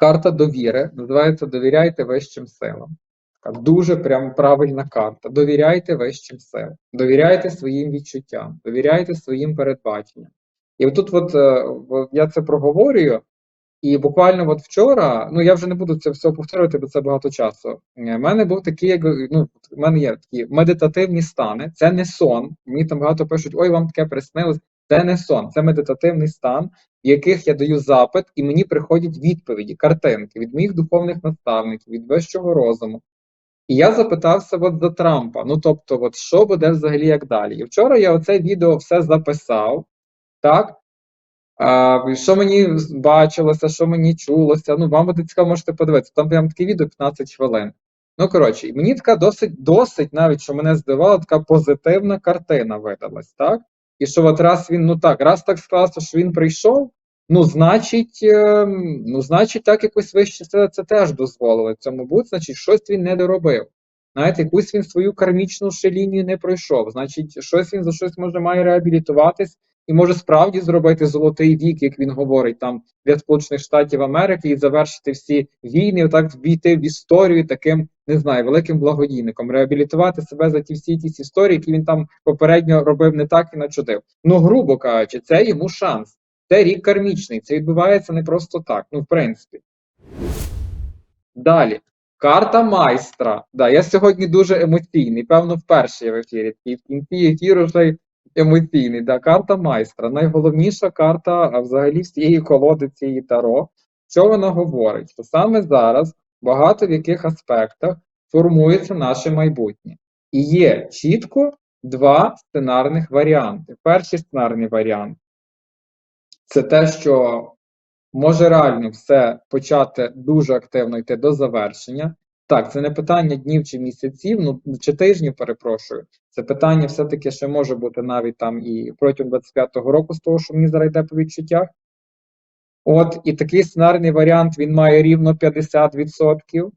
карта довіри. Називається Довіряйте вищим силам. Така дуже прям правильна карта. Довіряйте вищим силам, довіряйте своїм відчуттям, довіряйте своїм передбаченням. І отут, от, е, я це проговорюю, і буквально от вчора, ну я вже не буду це все повторювати, бо це багато часу. У мене був такий, як ну, в мене є такі медитативні стани. Це не сон. Мені там багато пишуть: ой, вам таке приснилось. Це не сон, це медитативний стан, в яких я даю запит, і мені приходять відповіді, картинки від моїх духовних наставників, від вищого розуму. І я запитався от за Трампа. Ну тобто, от що буде взагалі як далі? І вчора я оце відео все записав, так? А, що мені бачилося, що мені чулося. Ну, вам буде цікаво, можете подивитися. Там прям таке відео 15 хвилин. Ну, коротше, мені така досить, досить, навіть що мене здивувала, така позитивна картина видалась, так? І що от раз він, ну так, раз так склалося, що він прийшов, ну, значить, е, ну, значить, так якось вище сила це теж дозволили цьому бути, значить, щось він не доробив. Знаєте, якусь він свою кармічну ще лінію не пройшов. Значить, щось він за щось може має реабілітуватись і може справді зробити золотий вік, як він говорить, там для Сполучених Штатів Америки і завершити всі війни, отак війти в історію таким, не знаю, великим благодійником, реабілітувати себе за ті всі ті історії, які він там попередньо робив не так і начудив. Ну, грубо кажучи, це йому шанс. Це рік кармічний, це відбувається не просто так. Ну, в принципі. Далі. Карта майстра. Да, я сьогодні дуже емоційний, певно, вперше я в ефірі. І в кінці ефіру вже емоційний. Да, Карта майстра. Найголовніша карта взагалі всієї колоди цієї таро. Що вона говорить? Що саме зараз багато в яких аспектах формується наше майбутнє. І є чітко два сценарних варіанти. Перший сценарний варіант це те, що може реально все почати дуже активно йти до завершення. Так, це не питання днів чи місяців, ну чи тижнів, перепрошую. Це питання все-таки ще може бути навіть там і протягом 25-го року, з того, що мені зараз йде по відчуттях. От, і такий сценарний варіант він має рівно 50%.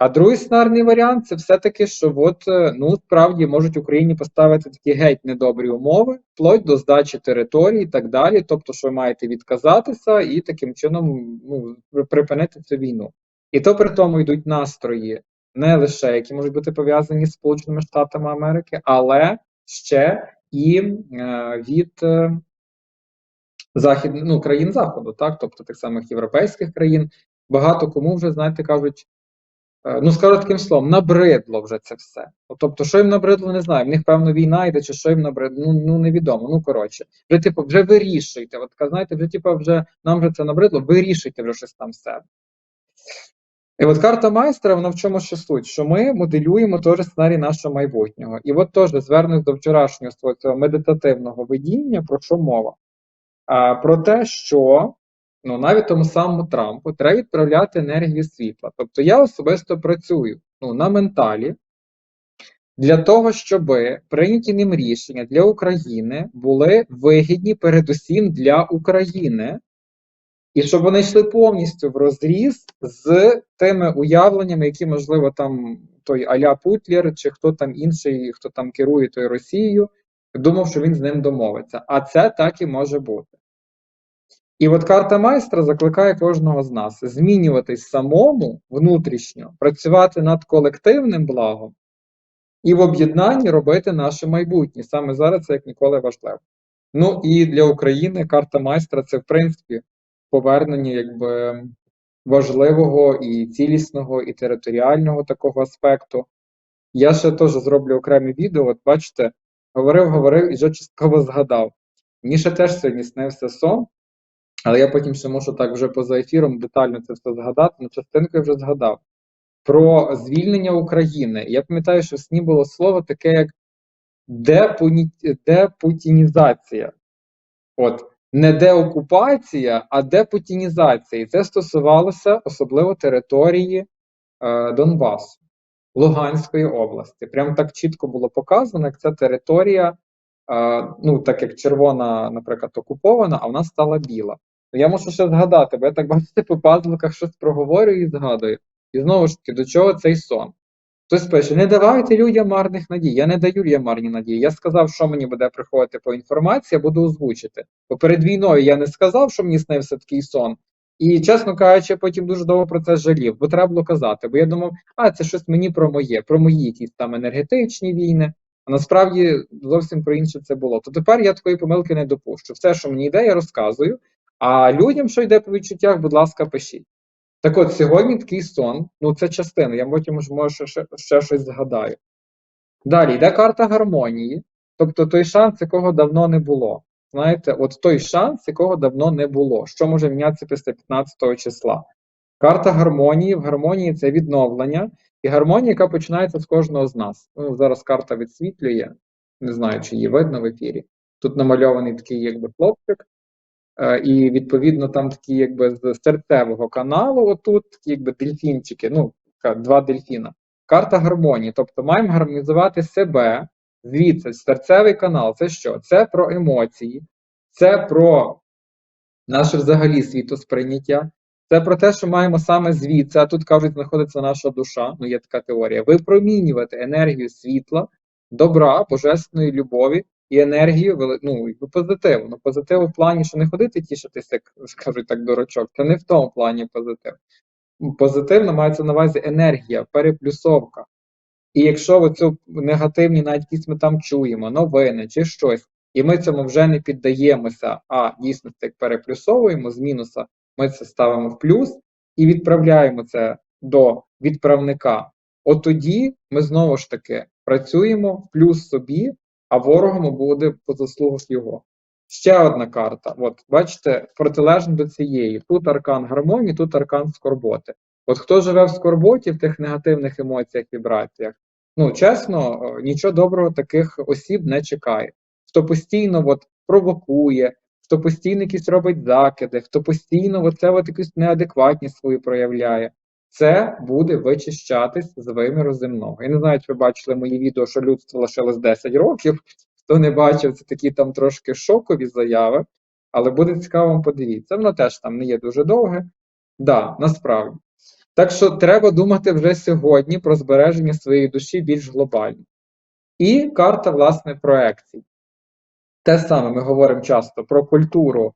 А другий сценарний варіант це все-таки, що от, е, ну, справді можуть Україні поставити такі геть недобрі умови, вплоть до здачі території і так далі. Тобто, що ви маєте відказатися і таким чином ну, припинити цю війну. І то при тому йдуть настрої не лише які можуть бути пов'язані з Сполученими Штатами Америки, але ще і е, від е, захід, ну, країн Заходу, так, тобто тих самих європейських країн. Багато кому вже, знаєте, кажуть, ну скажу таким словом, набридло вже це все. Тобто, що їм набридло, не знаю. В них, певно, війна йде, чи що їм набридло, ну, ну невідомо. Ну, коротше, вже типу, вже вирішуйте. От знаєте, вже типу, вже нам вже це набридло, вирішуйте вже щось там себе. І от карта майстра, вона в чому ще суть? Що ми моделюємо теж сценарій нашого майбутнього. І от теж звернусь до вчорашнього цього медитативного видіння, про що мова? А, Про те, що ну, навіть тому самому Трампу треба відправляти енергію світла. Тобто я особисто працюю ну, на менталі для того, щоб прийняті ним рішення для України були вигідні передусім для України. І щоб вони йшли повністю в розріз з тими уявленнями, які, можливо, там той Аля Путлер, чи хто там інший, хто там керує тою Росією, думав, що він з ним домовиться. А це так і може бути. І от карта майстра закликає кожного з нас змінюватись самому внутрішньо, працювати над колективним благом і в об'єднанні робити наше майбутнє. Саме зараз це як ніколи важливо. Ну і для України карта майстра це, в принципі, повернення якби важливого і цілісного, і територіального такого аспекту. Я ще теж зроблю окреме відео. От бачите, говорив, говорив і вже частково згадав. Мені ще теж сьогодні снився сон, але я потім ще можу так вже поза ефіром детально це все згадати, ну частинку я вже згадав. Про звільнення України. Я пам'ятаю, що в сні було слово таке, як депутінізація. От, не деокупація, а депутінізація. І це стосувалося особливо території е, Донбасу, Луганської області. Прям так чітко було показано, як ця територія, е, ну так як червона, наприклад, окупована, а вона стала біла. Ну, Я можу ще згадати, бо я так бачите, по пазликах щось проговорюю і згадую. І знову ж таки, до чого цей сон? Хтось пише, не давайте людям марних надій. Я не даю людям марні надії. Я сказав, що мені буде приходити по інформації, я буду озвучити. Бо перед війною я не сказав, що мені снився такий сон. І, чесно кажучи, я потім дуже довго про це жалів, бо треба було казати. Бо я думав, а це щось мені про моє, про мої якісь там енергетичні війни. А насправді зовсім про інше це було. То тепер я такої помилки не допущу. Все, що мені йде, я розказую. А людям, що йде по відчуттях, будь ласка, пишіть. Так от, сьогодні такий сон, ну це частина, я потім може, ще, ще щось згадаю. Далі йде карта гармонії, тобто той шанс, якого давно не було. Знаєте, от той шанс, якого давно не було. Що може мінятися після 15 числа? Карта гармонії. В гармонії це відновлення, і гармонія, яка починається з кожного з нас. Ну, зараз карта відсвітлює, не знаю, чи її видно в ефірі. Тут намальований такий, якби хлопчик, і відповідно там такі, якби з серцевого каналу, отут якби дельфінчики, ну, два дельфіна. Карта гармонії, тобто маємо гармонізувати себе, звідси, серцевий канал. Це що? Це про емоції, це про наше взагалі світосприйняття. Це про те, що маємо саме звідси, а тут кажуть, знаходиться наша душа, ну є така теорія, випромінювати енергію світла, добра, божественної любові і енергію ну, якби позитиву. Ну, позитиву в плані, що не ходити тішитися, як скажуть так, дурачок. Це не в тому плані позитив. Позитивно мається на увазі енергія, переплюсовка. І якщо оцю негативні, навіть якісь ми там чуємо, новини чи щось, і ми цьому вже не піддаємося, а дійсно як переплюсовуємо з мінуса, ми це ставимо в плюс і відправляємо це до відправника. От тоді ми знову ж таки працюємо в плюс собі, а ворогом буде по заслугах його. Ще одна карта. От бачите, протилежно до цієї. Тут аркан гармонії, тут аркан скорботи. От хто живе в скорботі, в тих негативних емоціях, вібраціях, ну чесно, нічого доброго таких осіб не чекає. Хто постійно от, провокує, хто постійно якісь робить закиди, хто постійно оце от якусь неадекватність свою проявляє, це буде вичищатись з виміру земного. Я не знаю, чи ви бачили мої відео, що людство лишилось 10 років. Хто не бачив, це такі там трошки шокові заяви, але буде цікаво подивіться. Воно теж там не є дуже довге. Да, насправді. Так що треба думати вже сьогодні про збереження своєї душі більш глобально. І карта, власне, проекцій. Те саме ми говоримо часто про культуру,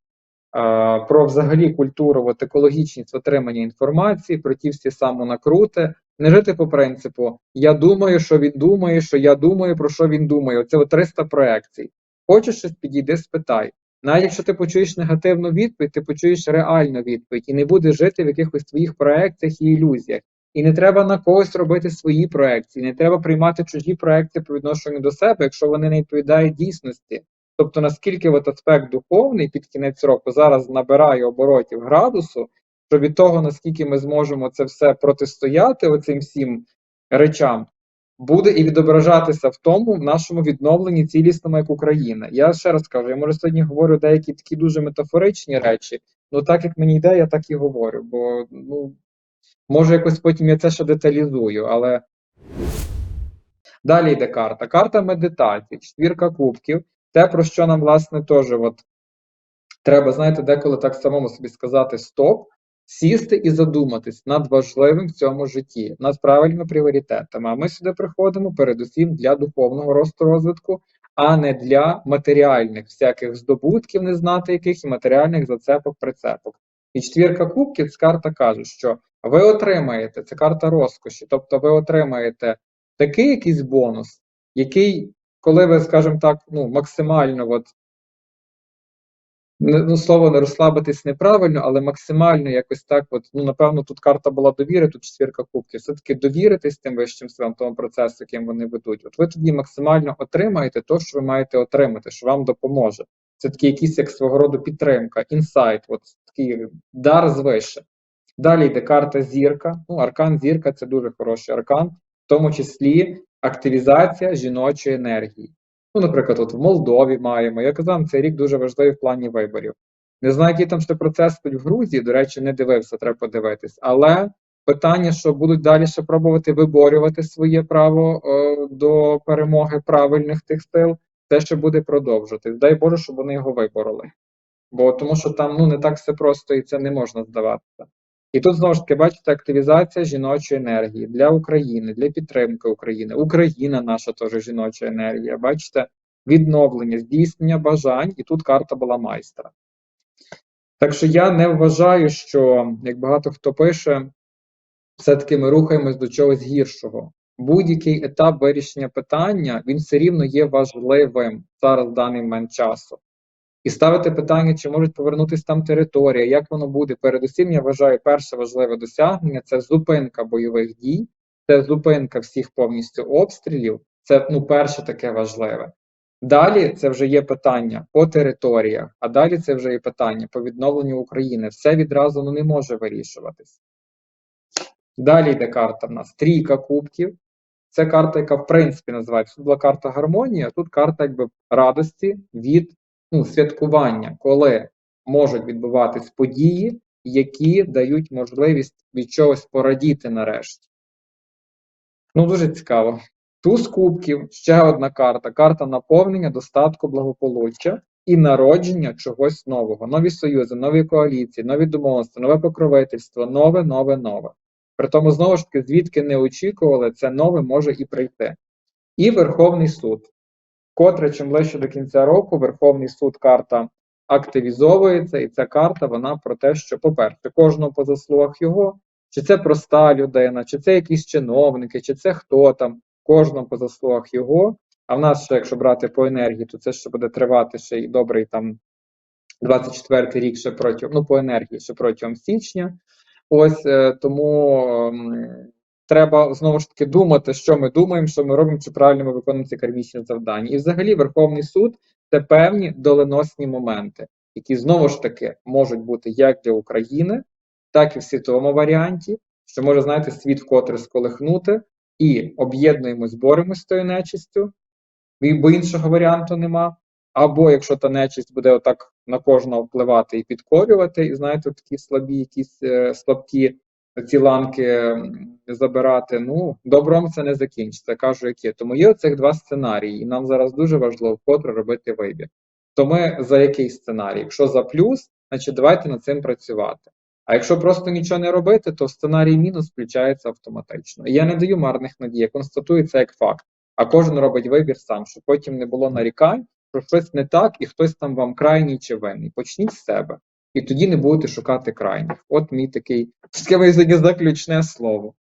про взагалі культуру, от, екологічність отримання інформації, про ті всі самонакрути. Не жити по принципу я думаю, що він думає, що я думаю, про що він думає. Оце от 300 проекцій. Хочеш щось підійди, спитай. Навіть якщо ти почуєш негативну відповідь, ти почуєш реальну відповідь і не будеш жити в якихось своїх проекціях і ілюзіях. І не треба на когось робити свої проекції, не треба приймати чужі проекції по відношенню до себе, якщо вони не відповідають дійсності. Тобто, наскільки от аспект духовний під кінець року зараз набирає оборотів градусу, що від того, наскільки ми зможемо це все протистояти, оцим всім речам, буде і відображатися в тому в нашому відновленні цілісному як Україна. Я ще раз кажу, я може сьогодні говорю деякі такі дуже метафоричні речі, ну так як мені йде, я так і говорю. Бо ну може якось потім я це ще деталізую, але далі йде карта. Карта медитації, четвірка кубків. Те, про що нам, власне, теж от треба, знаєте, деколи так самому собі сказати стоп, сісти і задуматись над важливим в цьому житті, над правильними пріоритетами. А ми сюди приходимо передусім для духовного росту розвитку, а не для матеріальних всяких здобутків, не знати яких і матеріальних зацепок, прицепок. І четвірка кубків з карта каже, що ви отримаєте, це карта розкоші, тобто ви отримаєте такий якийсь бонус, який, коли ви, скажімо так, ну, максимально от, ну, слово не розслабитись неправильно, але максимально якось так, от, ну, напевно, тут карта була довіри, тут четвірка кубків. Все-таки довіритись тим вищим силам, тому процесу, яким вони ведуть. От ви тоді максимально отримаєте те, що ви маєте отримати, що вам допоможе. Це такий якийсь як свого роду підтримка, інсайт, от такий дар звише. Далі йде карта зірка. Ну, аркан зірка це дуже хороший аркан, в тому числі активізація жіночої енергії. Ну, наприклад, от в Молдові маємо. Я казав, цей рік дуже важливий в плані виборів. Не знаю, який там ще процес в Грузії, до речі, не дивився, треба подивитись. Але питання, що будуть далі ще пробувати виборювати своє право е, до перемоги правильних тих сил, те ще буде продовжуватись. Дай Боже, щоб вони його вибороли. Бо тому що там ну не так все просто і це не можна здаватися. І тут знову ж таки бачите активізація жіночої енергії для України, для підтримки України. Україна наша теж жіноча енергія. Бачите, відновлення, здійснення бажань, і тут карта була майстра. Так що я не вважаю, що, як багато хто пише, все-таки ми рухаємось до чогось гіршого. Будь-який етап вирішення питання, він все рівно є важливим зараз в даний момент часу. І ставити питання, чи можуть повернутися там територія, як воно буде. Передусім, я вважаю, перше важливе досягнення це зупинка бойових дій, це зупинка всіх повністю обстрілів. Це ну, перше таке важливе. Далі це вже є питання по територіях, а далі це вже є питання по відновленню України. Все відразу ну, не може вирішуватись. Далі йде карта в нас трійка кубків. Це карта, яка в принципі називається. Тут була карта гармонії, а тут карта якби радості від ну, святкування, коли можуть відбуватись події, які дають можливість від чогось порадіти нарешті. Ну, дуже цікаво. Туз кубків, ще одна карта. Карта наповнення, достатку, благополуччя і народження чогось нового. Нові союзи, нові коаліції, нові домовленості, нове покровительство, нове, нове, нове. При тому, знову ж таки, звідки не очікували, це нове може і прийти. І Верховний суд. Котре, чим ближче до кінця року, Верховний суд карта активізовується, і ця карта вона про те, що, по-перше, кожного по заслугах його, чи це проста людина, чи це якісь чиновники, чи це хто там, кожного по заслугах його. А в нас ще, якщо брати по енергії, то це ще буде тривати ще й добрий там 24 рік ще протягом, ну по енергії ще протягом січня. Ось е, тому треба знову ж таки думати, що ми думаємо, що ми робимо, чи правильно ми виконуємо ці кармічні завдання. І взагалі Верховний суд це певні доленосні моменти, які знову ж таки можуть бути як для України, так і в світовому варіанті, що може, знаєте, світ вкотре сколихнути, і об'єднуємось, боремось з тою нечистю, бо іншого варіанту нема. Або якщо та нечисть буде отак на кожного впливати і підкорювати, і знаєте, такі слабі, якісь е, слабкі ці ланки забирати. Ну, добром це не закінчиться, кажу, як є. Тому є оцих два сценарії, і нам зараз дуже важливо вкотре робити вибір. То ми за який сценарій? Якщо за плюс, значить давайте над цим працювати. А якщо просто нічого не робити, то сценарій мінус включається автоматично. І я не даю марних надій, я констатую це як факт. А кожен робить вибір сам, щоб потім не було нарікань, що щось не так, і хтось там вам крайній чи винний. Почніть з себе. І тоді не будете шукати крайніх. От мій такий таке заключне слово.